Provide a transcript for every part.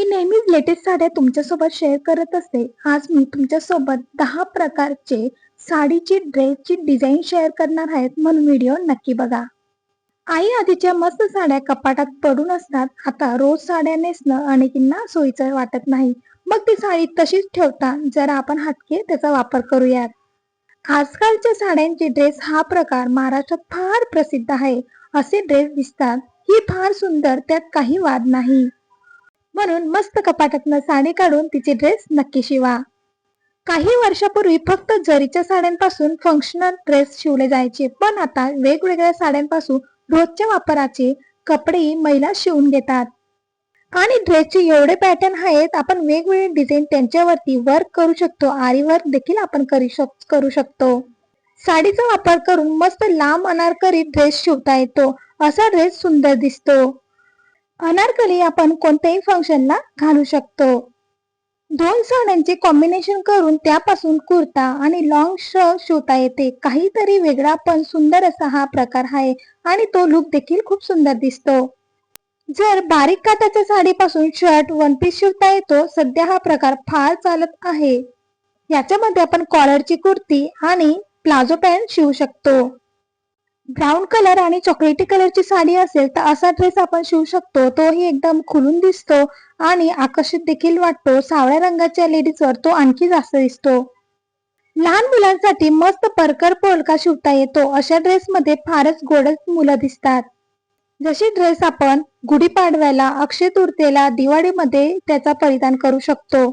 मी नेहमीच लेटेस्ट साड्या तुमच्यासोबत शेअर करत असते. आज मी तुमच्यासोबत दहा प्रकारचे साडीची ड्रेसची डिझाईन शेअर करणार आहेत म्हणून व्हिडिओ नक्की बघा. आई आधीच्या मस्त साड्या कपाटात पडून असतात. आता रोज साड्या नेसणं अनेकींना सोयीचं वाटत नाही. मग ती साडी तशीच ठेवता जरा आपण हटके त्याचा वापर करूयात. आजकालच्या साड्यांचे ड्रेस हा प्रकार महाराष्ट्रात फार प्रसिद्ध आहे. असे ड्रेस दिसतात. ही फार सुंदर त्यात काही वाद नाही. म्हणून मस्त कपाटातनं साडी काढून तिचे ड्रेस नक्की शिवा. काही वर्षापूर्वी फक्त जरीच्या साड्यांपासून फंक्शनल ड्रेस शिवले जायचे पण आता वेगवेगळ्या साड्यांपासून रोजच्या वापराचे कपडे महिला शिवून घेतात. आणि ड्रेसचे एवढे पॅटर्न आहेत आपण वेगवेगळे डिझाईन त्यांच्यावरती वर्क करू शकतो आरी वर्क देखील आपण करू करू शकतो. साडीचा वापर करून मस्त लांब अनारकरी ड्रेस शिवता येतो असा ड्रेस सुंदर दिसतो. अनारकली आपण कोणत्याही फंक्शनला घालू शकतो. दोन साड्यांचे कॉम्बिनेशन करून त्यापासून कुर्ता आणि लॉंग शर्ट शिवता येते. काहीतरी वेगळा पण सुंदर असा हा प्रकार आहे आणि तो लुक देखील खूप सुंदर दिसतो. जर बारीक काटाच्या साडीपासून शर्ट वन पीस शिवता येतो सध्या हा प्रकार फार चालत आहे. याच्यामध्ये आपण कॉलरची कुर्ती आणि प्लाझो पॅन्ट शिवू शकतो. ब्राऊन कलर आणि चॉकलेटी कलरची साडी असेल तर असा ड्रेस आपण शिवू शकतो. तोही एकदम खुलून दिसतो आणि आकर्षित देखील वाटतो. सावळ्या रंगाच्या लेडीजवर तो आणखी जास्त दिसतो. लहान मुलांसाठी मस्त परकर पोलका शिवता येतो. अशा ड्रेसमध्ये फारच गोडच मुलं दिसतात. जशी ड्रेस आपण गुढीपाडव्याला अक्षय तृतीयेला दिवाळीमध्ये त्याचा परिधान करू शकतो.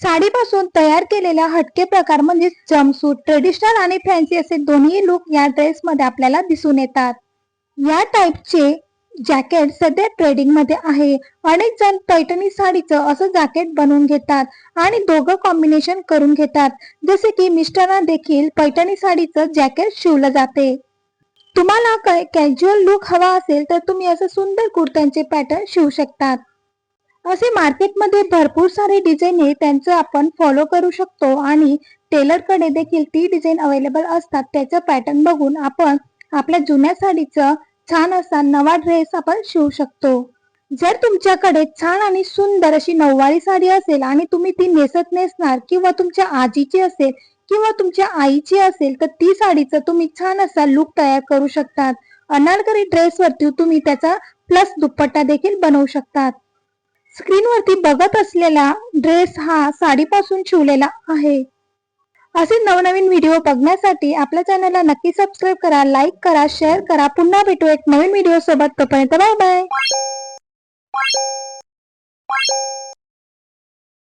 साडीपासून तयार केलेला हटके प्रकार म्हणजे जमसूट ट्रेडिशनल आणि फॅन्सी असे दोन्ही लुक या ड्रेसमध्ये आपल्याला दिसून येतात. या टाईपचे जॅकेट सध्या ट्रेडिंगमध्ये आहे. अनेक जण पैठणी साडीचं असं जॅकेट बनवून घेतात आणि दोघं कॉम्बिनेशन करून घेतात. जसे की मिस्टरांना देखील पैठणी साडीचं जॅकेट शिवलं जाते. तुम्हाला कॅज्युअल लुक हवा असेल तर तुम्ही असं सुंदर कुर्त्यांचे पॅटर्न शिवू शकतात. असे मार्केटमध्ये भरपूर सारे डिझाईन आहे त्यांचं आपण फॉलो करू शकतो आणि टेलरकडे देखील ती डिझाईन अवेलेबल असतात. त्याचं पॅटर्न बघून आपण आपल्या जुन्या साडीचं छान असा नवा ड्रेस आपण शिवू शकतो. जर तुमच्याकडे छान आणि सुंदर अशी नऊवारी साडी असेल आणि तुम्ही ती नेसत नेसणार किंवा तुमच्या आजीची असेल किंवा तुमच्या आईची असेल तर ती साडीचं तुम्ही छान असा लुक तयार करू शकतात. अनारकरी ड्रेसवरती तुम्ही त्याचा प्लस दुपट्टा देखील बनवू शकतात. स्क्रीनवरती बघत असलेला ड्रेस हा साडीपासून शिवलेला आहे. असे नवनवीन व्हिडिओ बघण्यासाठी आपल्या चॅनलला नक्की सबस्क्राईब करा लाईक करा शेअर करा. पुन्हा भेटू एक नवीन व्हिडिओ सोबत तोपर्यंत बाय बाय